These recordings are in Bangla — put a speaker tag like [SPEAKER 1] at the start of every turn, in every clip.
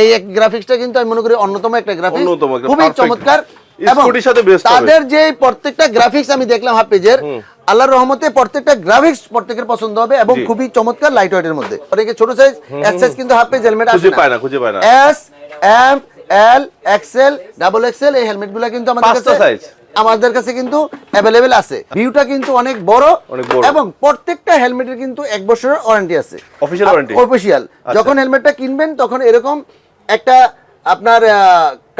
[SPEAKER 1] এই এক গ্রাফিক্সটা কিন্তু আমি মনে করি অন্যতম একটা গ্রাফিক্স
[SPEAKER 2] অন্যতম
[SPEAKER 1] খুবই চমৎকার।
[SPEAKER 2] স্কুটির সাথে best
[SPEAKER 1] তাদের যে প্রত্যেকটা গ্রাফিক্স আমি দেখলাম হাফ পেজের আল্লাহর রহমতে প্রত্যেকটা গ্রাফিক্স প্রত্যেকের পছন্দ হবে এবং খুবই চমৎকার লাইট ওয়েটের মধ্যে। অনেকে ছোট সাইজ এস সাইজ কিন্তু হাফ পেজ হেলমেট আসে
[SPEAKER 2] খুঁজে পায় না, খুঁজে পায় না।
[SPEAKER 1] S M L XL double XL এই হেলমেটগুলো কিন্তু আমাদের কাছে
[SPEAKER 2] size?
[SPEAKER 1] আমাদের কাছে কিন্তু অ্যাভেলেবেল আছে। ভিউটা কিন্তু অনেক বড়। এবং প্রত্যেকটা হেলমেটের কিন্তু এক বছরের ওয়ারেন্টি আছে? অফিসিয়াল যখন হেলমেটটা কিনবেন তখন এরকম একটা আপনার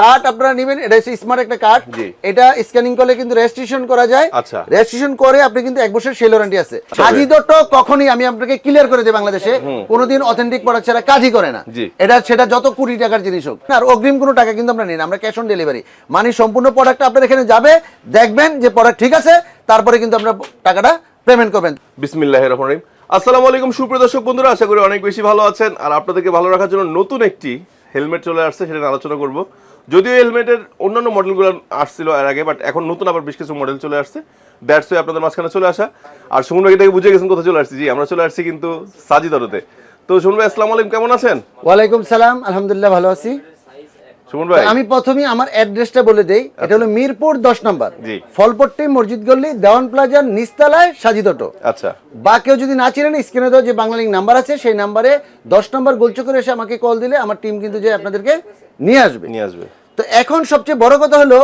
[SPEAKER 1] কার্ড আপনারা নেবেন এটা হচ্ছে স্মার্ট একটা কার্ড এটা স্ক্যানিং করলে কিন্তু রেজিস্ট্রেশন করা যায়।
[SPEAKER 2] আচ্ছা।
[SPEAKER 1] রেজিস্ট্রেশন করে আপনি কিন্তু এক বছর সেল ওয়ারেন্টি আছে। হাজি দটো কখনই আমি আপনাকে ক্লিয়ার করে দিই বাংলাদেশে কোনোদিন অথেন্টিক প্রোডাক্ট ছাড়া কাজই করে না। এটা সেটা যত কোটি টাকার জিনিস হোক। আর অগ্রিম কোনো টাকা কিন্তু আমরা নিই না আমরা ক্যাশ অন ডেলিভারি মানে সম্পূর্ণ প্রোডাক্ট আপনার এখানে যাবে দেখবেন যে প্রোডাক্ট ঠিক আছে তারপরে কিন্তু আপনার টাকাটা পেমেন্ট করবেন।
[SPEAKER 2] বিসমিল্লাহ রহমান রহিম। আসসালামু আলাইকুম সুপ্রিয় দর্শক বন্ধুরা আশা করি অনেক বেশি ভালো আছেন। আর আপনাদেরকে ভালো রাখার জন্য নতুন একটি হেলমেট চলে আসছে, সেটা আলোচনা করব। যদিও হেলমেটের অন্যান্য মডেলগুলো আসছিল এর আগে বাট এখন নতুন আবার বেশ কিছু মডেল চলে আসছে। দ্যাটস ওয়ে আপনাদের মাঝখানে চলে আসা। আর সুমন ভাই থেকে বুঝে গেছেন কোথায় চলে আসছি। জি, আমরা চলে আসছি কিন্তু সাজিদরতে তো সুমন ভাই, আসসালামু আলাইকুম, কেমন আছেন?
[SPEAKER 1] ওয়ালাইকুম সালাম, আলহামদুলিল্লাহ ভালো আছি।
[SPEAKER 2] সুমন ভাই।
[SPEAKER 1] আমি প্রথমে আমার অ্যাড্রেসটা বলে দেই। এটা হলো মিরপুর দশ নম্বর। ফলপট্টি মসজিদ গল্লি দেওয়ান প্লাজার নিস্তালায় সাজিদটো
[SPEAKER 2] আচ্ছা।
[SPEAKER 1] বা কেউ যদি না চিনেন স্ক্রিনে দেওয়া যে বাংলা লিঙ্ক নাম্বার আছে সেই নাম্বারে দশ নম্বর গোলচক্করে এসে আমাকে কল দিলে আমার টিম কিন্তু যে আপনাদেরকে নিয়ে আসবে।
[SPEAKER 2] নিয়ে আসবে।
[SPEAKER 1] তো এখন সবচেয়ে বড় কথা হলো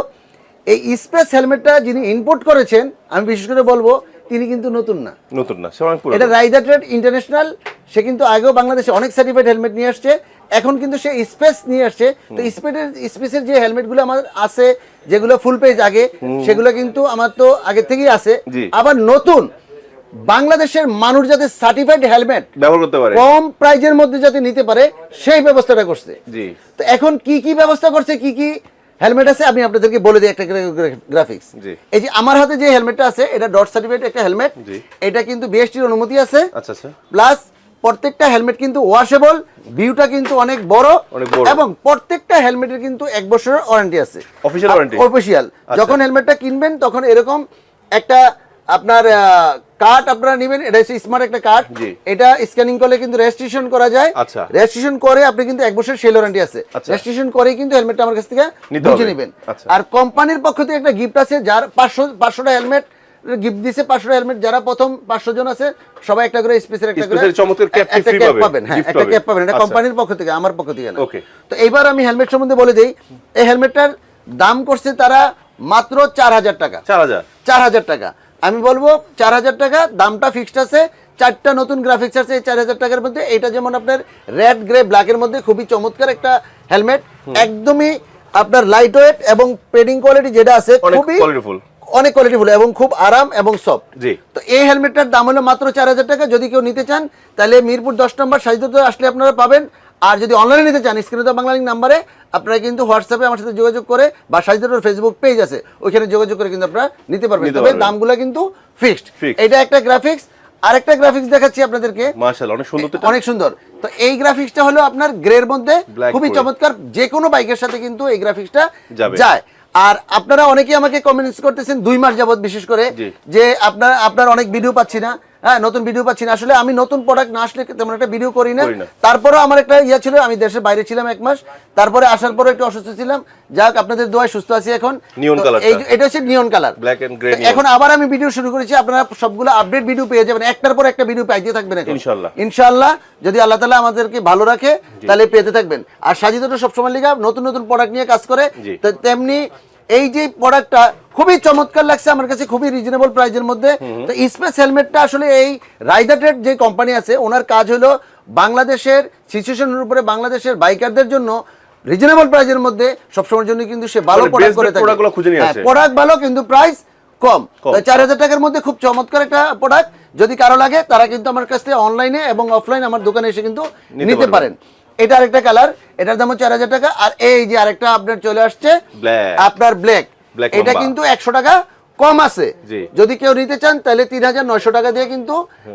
[SPEAKER 1] এই স্পেস হেলমেটটা যিনি ইম্পোর্ট করেছেন আমি বিশেষ করে বলব তিনি কিন্তু নতুন না।
[SPEAKER 2] নতুন না
[SPEAKER 1] এটা রাইডার ট্রেড ইন্টারন্যাশনাল সে কিন্তু আগেও বাংলাদেশে অনেক সার্টিফাইড হেলমেট নিয়ে আসছে। এখন কিন্তু সে স্পেস নিয়ে আসছে। তো স্পেসের স্পেসের যে হেলমেটগুলো আমার আছে যেগুলো ফুল পেজ আগে সেগুলো কিন্তু আমার তো আগে থেকেই আছে। আবার নতুন বাংলাদেশের মানুষ যাতে সার্টিফাইড হেলমেট
[SPEAKER 2] ব্যবহার করতে পারে।
[SPEAKER 1] কম প্রাইজের মধ্যে যাতে নিতে পারে সেই ব্যবস্থাটা করছে।
[SPEAKER 2] জি।
[SPEAKER 1] তো এখন কি কি ব্যবস্থা করছে কি কি হেলমেট আছে আমি আপনাদেরকে বলে দিই একটা গ্রাফিক্স
[SPEAKER 2] জি।
[SPEAKER 1] এই যে আমার হাতে যে হেলমেটটা আছে এটা ডট সার্টিফিকেট একটা হেলমেট। এটা কিন্তু বিএসটির অনুমতি আছে।
[SPEAKER 2] আচ্ছা আচ্ছা।
[SPEAKER 1] প্লাস প্রত্যেকটা হেলমেট কিন্তু ওয়াশেবল ভিউটা কিন্তু অনেক বড় এবং প্রত্যেকটা হেলমেটের কিন্তু এক বছরের ওয়ারেন্টি আছে।
[SPEAKER 2] Official warranty?
[SPEAKER 1] অফিসিয়াল যখন হেলমেটটা কিনবেন তখন এরকম একটা আপনার কার্ড আপনারা নেবেন এটা হচ্ছে স্মার্ট একটা কার্ড এটা স্ক্যানিং করলে কিন্তু রেজিস্ট্রেশন করা যায়।
[SPEAKER 2] আচ্ছা।
[SPEAKER 1] রেজিস্ট্রেশন করে আপনি কিন্তু এক বছর সেল ওয়ারেন্টি আছে।
[SPEAKER 2] আচ্ছা।
[SPEAKER 1] রেজিস্ট্রেশন করেই কিন্তু হেলমেটটা আমার কাছ থেকে বুঝে নেবেন।
[SPEAKER 2] আচ্ছা।
[SPEAKER 1] আর কোম্পানির পক্ষ থেকে একটা গিফট আছে যার পাঁচশো পাঁচশোটা হেলমেট গিফট দিছে পাঁচশোটা হেলমেট যারা প্রথম পাঁচশো জন আছে সবাই একটা করে স্পেসের একটা করে
[SPEAKER 2] চমৎকার
[SPEAKER 1] একটা
[SPEAKER 2] free
[SPEAKER 1] পাবেন হ্যাঁ একটা ক্যাপ পাবেন এটা
[SPEAKER 2] আচ্ছা।
[SPEAKER 1] কোম্পানির পক্ষ থেকে আমার পক্ষ থেকে না. তো এইবার আমি হেলমেট সম্বন্ধে বলে দিই এই হেলমেটটার দাম করছে তারা মাত্র চার হাজার টাকা।
[SPEAKER 2] চার হাজার?
[SPEAKER 1] টাকা। আমি বলব চার হাজার টাকা দামটা ফিক্সড আছে চারটা নতুন গ্রাফিক্স আছে এই চার হাজার টাকার মধ্যে এটা যেমন আপনার রেড গ্রে ব্ল্যাকের মধ্যে খুবই চমৎকার একটা হেলমেট একদমই আপনার লাইট ওয়েট এবং পেডিং কোয়ালিটি যেটা আছে খুবই অনেক কোয়ালিটিফুল এবং খুব আরাম এবং সফট
[SPEAKER 2] জি।
[SPEAKER 1] তো এই হেলমেটটার দাম হলো মাত্র চার হাজার টাকা। যদি কেউ নিতে চান তাহলে মিরপুর দশ নম্বর সাজিদতে আসলে আপনারা পাবেন। আর যদি অনলাইনে নিতে চান স্ক্রিনে তো বাংলা লিঙ্ক নাম্বারে আপনারা কিন্তু হোয়াটসঅ্যাপে আমার সাথে যোগাযোগ করে বা সাজিদুর ফেসবুক পেজ আছে ওইখানে যোগাযোগ করে কিন্তু আপনারা নিতে পারবেন। তবে। দামগুলো কিন্তু ফিক্সড এটা একটা গ্রাফিক্স আরেকটা গ্রাফিক্স দেখাচ্ছি আপনাদেরকে।
[SPEAKER 2] মাশাআল্লাহ অনেক সুন্দর তো।
[SPEAKER 1] অনেক সুন্দর। তো এই গ্রাফিক্সটা হলো আপনার গ্রের মধ্যে খুবই চমৎকার। যে কোনো বাইকের সাথে কিন্তু এই গ্রাফিক্সটা। যায়। আর আপনারা অনেকেই আমাকে কমেন্টস করতেছেন দুই মাস যাবত বিশেষ করে যে আপনার আপনার অনেক ভিডিও পাচ্ছি না। হ্যাঁ নতুন ভিডিও পাচ্ছি না। আসলে আমি নতুন প্রোডাক্ট না আসলে তেমন একটা ভিডিও করি না। তারপরেও আমার একটা ইয়ে ছিল আমি দেশের বাইরে ছিলাম এক মাস। তারপরে আসার পরে একটু অসুস্থ ছিলাম। যাক আপনাদের দোয়ায় সুস্থ আছি এখন।
[SPEAKER 2] Colourটা।
[SPEAKER 1] এই এটা হচ্ছে neon colour
[SPEAKER 2] and grey neon।
[SPEAKER 1] এখন আবার আমি ভিডিও শুরু করেছি আপনারা সবগুলো আপডেট ভিডিও পেয়ে যাবেন। একটার পর একটা ভিডিও পাইতে থাকবেন
[SPEAKER 2] ইনশাআল্লাহ।
[SPEAKER 1] ইনশাআল্লাহ যদি আল্লাহ তালা আমাদেরকে ভালো রাখে তাহলে পেতে থাকবেন। আর সাজিদটা সবসময় লিগা নতুন নতুন প্রোডাক্ট নিয়ে কাজ করে তো তেমনি এই যে প্রোডাক্টটা খুবই চমৎকার লাগছে আমার কাছে খুবই রিজনেবল প্রাইজের মধ্যে। তো স্পেস হেলমেটটা আসলে এই রাইডাটেড যে কোম্পানি আছে ওনার কাজ হলো বাংলাদেশের সিচুয়েশনের উপরে বাংলাদেশের বাইকারদের জন্য রিজনেবল প্রাইজের মধ্যে সবসময়ের জন্য কিন্তু সে ভালো প্রোডাক্ট করে থাকে।
[SPEAKER 2] নিয়ে
[SPEAKER 1] হ্যাঁ। প্রোডাক্ট ভালো কিন্তু প্রাইস কম। চার হাজার টাকার মধ্যে খুব চমৎকার একটা প্রোডাক্ট যদি কারও লাগে তারা কিন্তু আমার কাছ থেকে অনলাইনে এবং অফলাইনে আমার দোকানে এসে কিন্তু
[SPEAKER 2] নিতে
[SPEAKER 1] নিতে পারেন। এটা আরেকটা কালার এটার দাম চার হাজার টাকা আর এই যে আরেকটা আপনার চলে আসছে আপনার ব্ল্যাক এটা কিন্তু একশো টাকা কম আছে। যদি কেউ নিতে চান তাহলে তিন হাজার নয়শো টাকা দিয়ে কিন্তু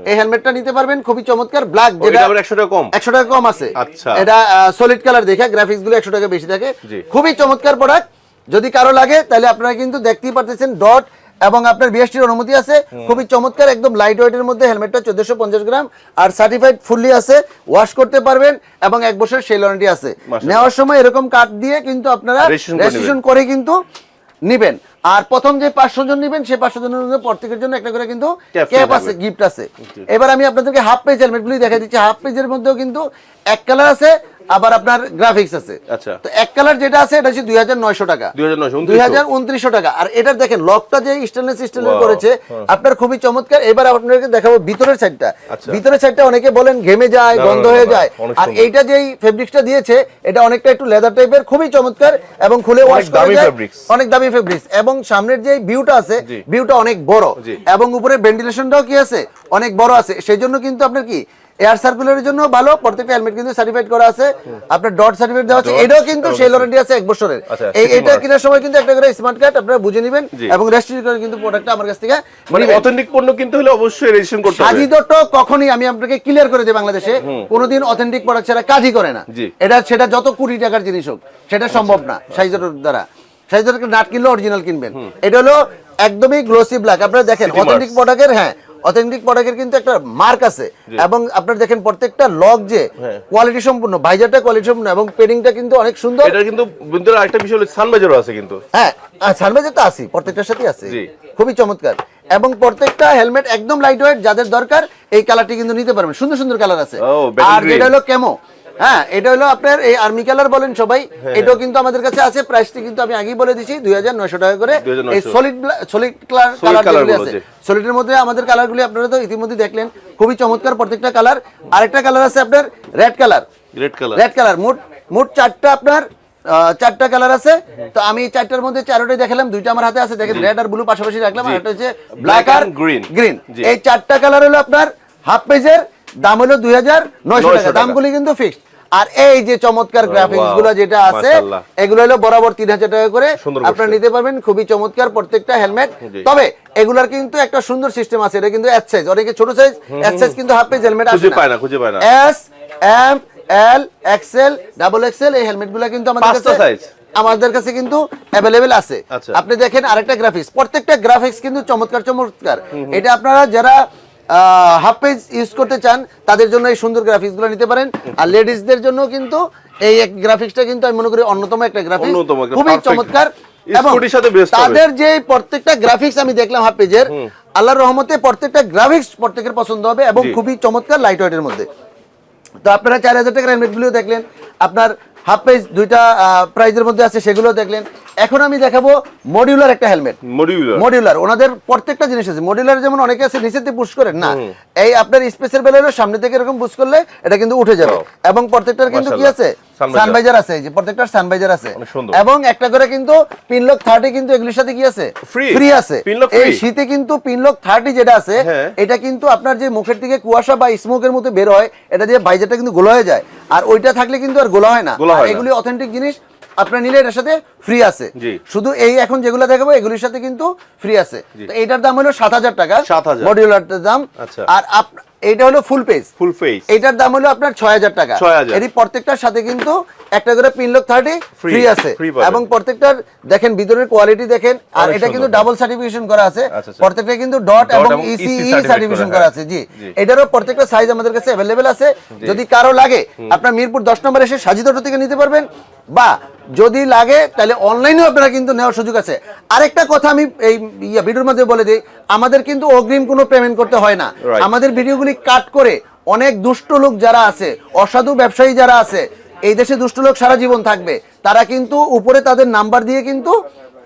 [SPEAKER 1] এই হেলমেটটা নিতে পারবেন। খুবই চমৎকার ব্ল্যাক
[SPEAKER 2] আবার 100 টাকা কম?
[SPEAKER 1] একশো টাকা কম আছে।
[SPEAKER 2] আচ্ছা।
[SPEAKER 1] এটা সলিড কালার দেখে গ্রাফিক্সগুলো একশো টাকা বেশি থাকে। খুবই চমৎকার প্রোডাক্ট যদি কারও লাগে তাহলে আপনারা কিন্তু দেখতেই পারতেছেন ডট এবং আপনার বিএসটির অনুমতি আছে। খুবই চমৎকার একদম লাইট ওয়েটের মধ্যে হেলমেটটা চোদ্দশো পঞ্চাশ গ্রাম। আর সার্টিফাইড ফুললি আছে ওয়াশ করতে পারবেন এবং এক বছর সেই ওয়ারেন্টি আছে। নেওয়ার সময় এরকম কার্ড দিয়ে কিন্তু আপনারা রেজিস্ট্রেশন করে কিন্তু নিবেন। আর প্রথম যে পাঁচশো জন নিবেন সেই পাঁচশো জনের মধ্যে প্রত্যেকের জন্য একটা করে কিন্তু ক্যাপ আছে গিফট আছে। এবার আমি আপনাদেরকে হাফ পেজ হেলমেটগুলি দেখা দিচ্ছি। হাফ পেজের মধ্যেও কিন্তু এক কালার আছে আবার আপনার গ্রাফিক্স আছে।
[SPEAKER 2] আচ্ছা।
[SPEAKER 1] তো এক কালার যেটা আছে এটা হচ্ছে দুই হাজার নয়শো টাকা।
[SPEAKER 2] 2900,
[SPEAKER 1] দুই হাজার উনত্রিশশো টাকা। আর এটার দেখেন লকটা যে স্টেনলেস স্টিলের করেছে আপনার খুবই চমৎকার। এবার আপনাকে দেখাবো ভিতরের সাইডটা
[SPEAKER 2] আচ্ছা।
[SPEAKER 1] ভিতরের সাইডটা অনেকে বলেন ঘেমে যায় গন্ধ হয়ে যায়। আর এইটা যেই ফেব্রিক্সটা দিয়েছে এটা অনেকটা একটু লেদার টাইপের খুবই চমৎকার এবং খুলে ওয়াশ করা
[SPEAKER 2] দামি
[SPEAKER 1] যায়। অনেক দামি ফেব্রিক্স এবং সামনের যে ভিউটা আছে। ভিউটা অনেক বড়। এবং উপরে ভেন্টিলেশনটাও কি আছে? অনেক বড় আছে। সেই জন্য কিন্তু আপনার কি এয়ার সার্কুলারের জন্য ভালো প্রত্যেকটা হেলমেট কিন্তু সার্টিফাইড করা আছে। আপনার ডট সার্টিফিকেট দেওয়া আছে। এটাও কিন্তু সেই ওয়ারেন্টি আছে এক বছরের।
[SPEAKER 2] আচ্ছা,
[SPEAKER 1] এই এটা কেনার সময় কিন্তু একটা করে স্মার্ট কার্ড আপনারা বুঝে নেবেন এবং রেজিস্ট্রি করে কিন্তু প্রোডাক্টটা আমার কাছ থেকে
[SPEAKER 2] মানে অথেন্টিক পণ্য কিনতে হলে অবশ্যই রেজিস্ট্রেশন করতে হবে।
[SPEAKER 1] সাজিদট কখনই আমি আপনাকে ক্লিয়ার করে দিই বাংলাদেশে কোনোদিন অথেন্টিক প্রোডাক্ট ছাড়া কাজই করে না। এটা সেটা যত কোটি টাকার জিনিস হোক সেটা সম্ভব না সাইজের দ্বারা। সাইজটের নাট কিনলে অরিজিনাল কিনবেন। এটা হলো একদমই গ্লোসি ব্ল্যাক আপনারা দেখেন অথেন্টিক। প্রোডাক্টের হ্যাঁ অথেন্টিক প্রোডাক্টের কিন্তু একটা মার্ক আছে। এবং আপনারা দেখেন প্রত্যেকটা লক যে
[SPEAKER 2] হ্যাঁ।
[SPEAKER 1] কোয়ালিটি সম্পূর্ণ ভাইজারটা কোয়ালিটি সম্পূর্ণ এবং পেডিংটা কিন্তু অনেক সুন্দর।
[SPEAKER 2] এটা কিন্তু বিন্দুর আরেকটা বিষয় হলো সানবাজারও আছে কিন্তু।
[SPEAKER 1] হ্যাঁ সানবাজার তো আছে প্রত্যেকটার সাথে আছে। খুবই চমৎকার। এবং প্রত্যেকটা হেলমেট একদম লাইট ওয়েট যাদের দরকার এই কালারটি কিন্তু নিতে পারবেন। সুন্দর সুন্দর কালার আছে। আর। যেটা হলো কেমো হ্যাঁ এটা হলো আপনার এই আর্মি কালার বলেন সবাই
[SPEAKER 2] হ্যাঁ,
[SPEAKER 1] এটাও কিন্তু আমাদের কাছে আছে প্রাইসটি কিন্তু আমি আগেই বলে দিছি দুই হাজার নয়শো টাকা করে। এই সলিড সলিড কালার
[SPEAKER 2] Solid কালারগুলো,
[SPEAKER 1] আছে। সলিডের মধ্যে আমাদের কালারগুলি আপনারা তো ইতিমধ্যে দেখলেন খুবই চমৎকার প্রত্যেকটা কালার আরেকটা কালার আছে আপনার red colour
[SPEAKER 2] red colour
[SPEAKER 1] red colour মোট মোট চারটা আপনার চারটা কালার আছে। তো আমি চারটার মধ্যে চারোটাই দেখালাম দুইটা আমার হাতে আছে দেখেন রেড আর ব্লু পাশাপাশি রাখলাম আর একটা হচ্ছে ব্ল্যাক আর
[SPEAKER 2] green।
[SPEAKER 1] গ্রিন এই চারটা কালার হলো আপনার হাফ পেজের দাম হলো দুই হাজার নয়শো টাকা। দামগুলি কিন্তু ফিক্সড আর এই যে চমৎকার গ্রাফিক্সগুলো যেটা আছে এগুলো হলো বরাবর তিন হাজার টাকা করে। আপনারা নিতে পারবেন খুবই চমৎকার প্রত্যেকটা হেলমেট তবে এগুলার কিন্তু একটা সুন্দর সিস্টেম আছে এটা কিন্তু এস সাইজ অনেকে ছোট সাইজ এস সাইজ কিন্তু হাফ পেজ হেলমেট
[SPEAKER 2] খুঁজে
[SPEAKER 1] আসে
[SPEAKER 2] পায় না খুঁজে পায় না।
[SPEAKER 1] S M L XL double XL এই হেলমেটগুলো কিন্তু আমাদের কাছে? আমাদের কাছে কিন্তু অ্যাভেলেবেল আছে।
[SPEAKER 2] আচ্ছা।
[SPEAKER 1] আপনি দেখেন আরেকটা গ্রাফিক্স প্রত্যেকটা গ্রাফিক্স কিন্তু চমৎকার চমৎকার। এটা আপনারা যারা হাফ পেজ ইউজ করতে চান তাদের জন্য এই সুন্দর গ্রাফিক্সগুলো নিতে পারেন। আর লেডিসদের জন্য কিন্তু এই এক গ্রাফিক্সটা কিন্তু আমি মনে করি অন্যতম একটা গ্রাফিক্স খুবই চমৎকার। এবং। তাদের যে প্রত্যেকটা গ্রাফিক্স আমি দেখলাম হাফ পেজের আল্লাহর রহমতে প্রত্যেকটা গ্রাফিক্স প্রত্যেকের পছন্দ হবে এবং খুবই চমৎকার লাইট ওয়েটের মধ্যে। তো আপনারা চার হাজার টাকার হেলমেটগুলিও দেখলেন আপনার হাফ পেজ দুইটা প্রাইজের মধ্যে আছে সেগুলো দেখলেন। এখন আমি দেখাবো মডিউলার একটা হেলমেট
[SPEAKER 2] মডিউলার
[SPEAKER 1] মডিউলার ওনাদের প্রত্যেকটা জিনিস আছে। মডিউলার যেমন অনেকে আছে নিচেতে পুশ করেন না। এই আপনার স্পেসের বেলা হলো সামনে থেকে এরকম পুশ করলে এটা কিন্তু উঠে যাবে। এবং প্রত্যেকটার কিন্তু কি আছে? সানভাইজার আছে এই যে প্রত্যেকটার সানভাইজার আছে। এবং একটা করে কিন্তু পিনলক থার্টি কিন্তু এগুলির সাথে কি আছে? ফ্রি আছে। এই শীতে কিন্তু পিনলক থার্টি যেটা আছে
[SPEAKER 2] হ্যাঁ।
[SPEAKER 1] এটা কিন্তু আপনার যে মুখের থেকে কুয়াশা বা স্মোকের মতো বের হয় এটা দিয়ে বাইজারটা কিন্তু গোলা হয়ে যায়। আর ওইটা থাকলে কিন্তু আর গোলা হয় না। এগুলি অথেন্টিক জিনিস আপনার নিলে এটার সাথে ফ্রি আছে। শুধু এই এখন যেগুলো দেখাবো এগুলির সাথে কিন্তু ফ্রি আছে। তো এটার দাম হলো সাত হাজার টাকা।
[SPEAKER 2] 7,000
[SPEAKER 1] মডিউলারটার দাম।
[SPEAKER 2] আচ্ছা।
[SPEAKER 1] আর এটা হলো ফুল পেজ
[SPEAKER 2] ফুল পেজ
[SPEAKER 1] এটার দাম হলো আপনার ছয় হাজার টাকা।
[SPEAKER 2] 6,000
[SPEAKER 1] এরই প্রত্যেকটার সাথে কিন্তু একটা করে পিনলক থার্টি
[SPEAKER 2] Free,
[SPEAKER 1] ফ্রি আছে। এবং প্রত্যেকটার দেখেন ভিতরের কোয়ালিটি দেখেন আর এটা কিন্তু ডাবল সার্টিফিকেশন করা আছে।
[SPEAKER 2] আচ্ছা, আচ্ছা।
[SPEAKER 1] প্রত্যেকটা কিন্তু ডট এবং ইসিই সার্টিফিকেশন
[SPEAKER 2] করা,
[SPEAKER 1] করা
[SPEAKER 2] হ্যাঁ।
[SPEAKER 1] আছে। জি। এটারও প্রত্যেকটা সাইজ আমাদের কাছে অ্যাভেলেবেল আছে। যদি কারও লাগে আপনার মিরপুর দশ নম্বর এসে সাজিদ অটো থেকে নিতে পারবেন। বা যদি লাগে তাহলে অনলাইনেও আপনারা কিন্তু নেওয়ার সুযোগ আছে। আরেকটা কথা আমি এই ভিডিওর মধ্যে বলে দিই আমাদের কিন্তু অগ্রিম কোনো পেমেন্ট করতে হয় না. আমাদের ভিডিওগুলি কাট করে অনেক দুষ্ট লোক যারা আছে অসাধু ব্যবসায়ী যারা আছে এই দেশে দুষ্ট লোক সারা জীবন থাকবে। তারা কিন্তু উপরে তাদের নাম্বার দিয়ে কিন্তু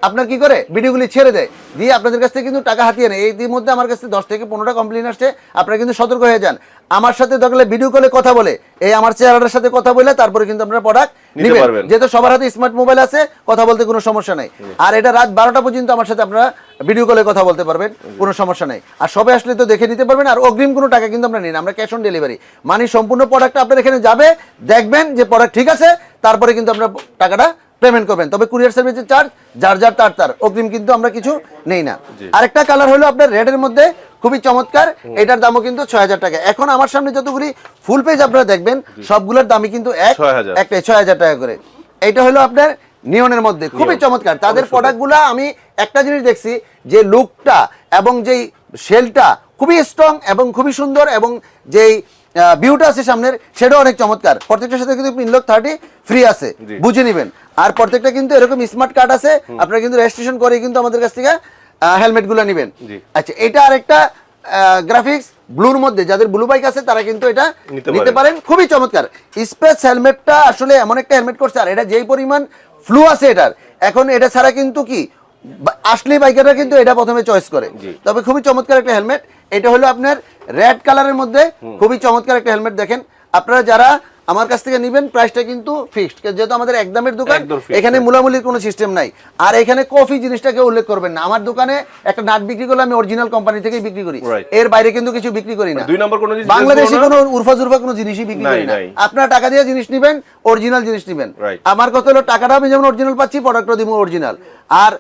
[SPEAKER 1] আপনার কি করে? ভিডিওগুলি ছেড়ে দেয়। দিয়ে আপনাদের কাছ থেকে কিন্তু টাকা হাতিয়ে নেয়। এই মধ্যে আমার কাছে দশ থেকে পনেরোটা কমপ্লেন আসছে। আপনারা কিন্তু সতর্ক হয়ে যান। আমার সাথে দেখলে ভিডিও কলে কথা বলে। এই আমার চেহারাটার সাথে কথা বলে তারপরে কিন্তু আপনারা প্রোডাক্ট
[SPEAKER 2] নিতে পারবেন।
[SPEAKER 1] যেহেতু সবার হাতে স্মার্ট মোবাইল আছে কথা বলতে কোনো সমস্যা নেই। আর এটা রাত বারোটা পর্যন্ত আমার সাথে আপনারা ভিডিও কলে কথা বলতে পারবেন। কোনো সমস্যা নেই। আর সবে আসলে তো দেখে নিতে পারবেন। আর অগ্রিম কোনো টাকা কিন্তু আমরা নিই না। আমরা ক্যাশ অন ডেলিভারি মানে সম্পূর্ণ প্রোডাক্ট আপনার এখানে যাবে দেখবেন যে প্রোডাক্ট ঠিক আছে তারপরে কিন্তু আপনার টাকাটা পেমেন্ট করবেন। তবে কুরিয়ার সার্ভিসের চার্জ যার যার তার তার। অগ্রিম কিন্তু আমরা কিছু নেই না। আরেকটা কালার হলো আপনার রেডের মধ্যে খুবই চমৎকার। এটার দামও কিন্তু ছয় হাজার টাকা। এখন আমার সামনে যতগুলি ফুল পেজ আপনারা দেখবেন সবগুলোর দামই কিন্তু এক একটা ছয় হাজার টাকা করে। এইটা হলো আপনার নিয়নের মধ্যে। খুবই চমৎকার। তাদের প্রোডাক্টগুলো আমি একটা জিনিস দেখছি যে লুকটা এবং যেই শেলটা খুবই স্ট্রং এবং খুবই সুন্দর এবং যেই ভিউটা আছে সামনের সেটাও অনেক চমৎকার। প্রত্যেকটার সাথে কিন্তু পিনলক থার্টি ফ্রি আছে বুঝে নেবেন। আর প্রত্যেকটা কিন্তু এরকম স্মার্ট কার্ড আছে আপনারা কিন্তু রেজিস্ট্রেশন করে কিন্তু আমাদের কাছ থেকে হেলমেটগুলো নেবেন। আচ্ছা এটা আরেকটা গ্রাফিক্স ব্লুর মধ্যে যাদের ব্লু বাইক আছে তারা কিন্তু এটা
[SPEAKER 2] নিতে। পারেন।
[SPEAKER 1] খুবই চমৎকার। স্পেস হেলমেটটা আসলে এমন একটা হেলমেট করছে আর এটা যেই পরিমাণ ফ্লু আছে এটার এখন এটা ছাড়া কিন্তু কি আসলে বাইকাররা কিন্তু এটা প্রথমে চয়েস করে। তবে খুবই চমৎকার একটা হেলমেট এটা হলো আপনার রেড কালারের মধ্যে খুবই চমৎকার একটা হেলমেট দেখেন। আপনারা যারা আমার কাছ থেকে নেবেন প্রাইসটা কিন্তু ফিক্সড যেহেতু আমাদের একদমের দোকান এখানে মূলামূলির কোনো সিস্টেম নাই। আর এখানে কফি জিনিসটাকে উল্লেখ করবেন না। আমার দোকানে একটা নাট বিক্রি করলে আমি অরিজিনাল কোম্পানি থেকেই বিক্রি করি। এর বাইরে কিন্তু কিছু বিক্রি করি না।
[SPEAKER 2] দুই নম্বর কোনো জিনিস
[SPEAKER 1] বাংলাদেশে কোনো উরফা জুরফা কোনো জিনিসই বিক্রি করি না। আপনারা টাকা দিয়ে জিনিস নেবেন অরিজিনাল জিনিস নেবেন। আমার কথা হলো টাকাটা আমি যেমন অরিজিনাল পাচ্ছি প্রোডাক্টও দিব অরিজিনাল আর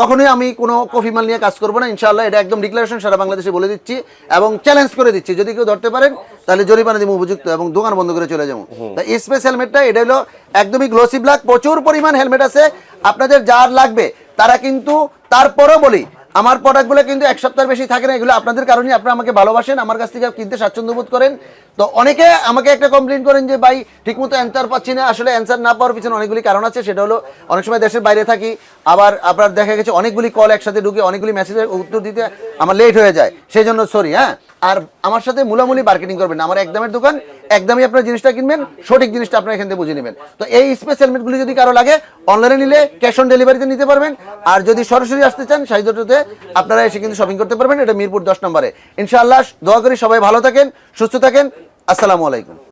[SPEAKER 1] কখনোই আমি কোনো কফি মাল নিয়ে কাজ করব না ইনশাল্লাহ এটা একদম ডিক্লারেশন সারা বাংলাদেশে বলে দিচ্ছি এবং চ্যালেঞ্জ করে দিচ্ছি। যদি কেউ ধরতে পারেন তাহলে জরিমানা দিব উপযুক্ত এবং দোকান বন্ধ করে চলে যাব। তা স্পেস হেলমেটটা এটা হলো একদমই গ্লোসি ব্ল্যাক প্রচুর পরিমাণ হেলমেট আছে। আপনাদের যার লাগবে তারা কিন্তু তারপরও বলি আমার প্রোডাক্টগুলো কিন্তু এক সপ্তাহের বেশি থাকে না, এগুলো আপনাদের কারণে আপনারা আমাকে ভালোবাসেন, আমার কাছ থেকে কিনতে স্বাচ্ছন্দ্য বোধ করেন। তো অনেকে আমাকে একটা কমপ্লেন করেন যে, ভাই, ঠিকমতো অ্যান্সার পাচ্ছি না। আসলে অ্যান্সার না পাওয়ার পিছনে অনেকগুলি কারণ আছে, সেটা হলো অনেক সময় দেশের বাইরে থাকি, আবার আপনার দেখা গেছে অনেকগুলি কল একসাথে ঢুকে অনেকগুলি মেসেজের উত্তর দিতে আমার লেট হয়ে যায়। সেই জন্য সরি হ্যাঁ? আর আমার সাথে মূলামূলি মার্কেটিং করবেন আমার একদমের দোকান একদমই আপনার জিনিসটা কিনবেন, সঠিক জিনিসটা আপনার এখান থেকে বুঝে নেবেন। তো এই স্পেস হেলমেটগুলি যদি কারও লাগে অনলাইনে নিলে ক্যাশ অন ডেলিভারিতে নিতে পারবেন। আর যদি সরাসরি আসতে চান সাইজোটোতে আপনারা এসে কিন্তু শপিং করতে পারবেন। এটা মিরপুর দশ নম্বরে। ইনশাআল্লাহ, দোয়া করি সবাই ভালো থাকেন, সুস্থ থাকেন। আসসালামু আলাইকুম।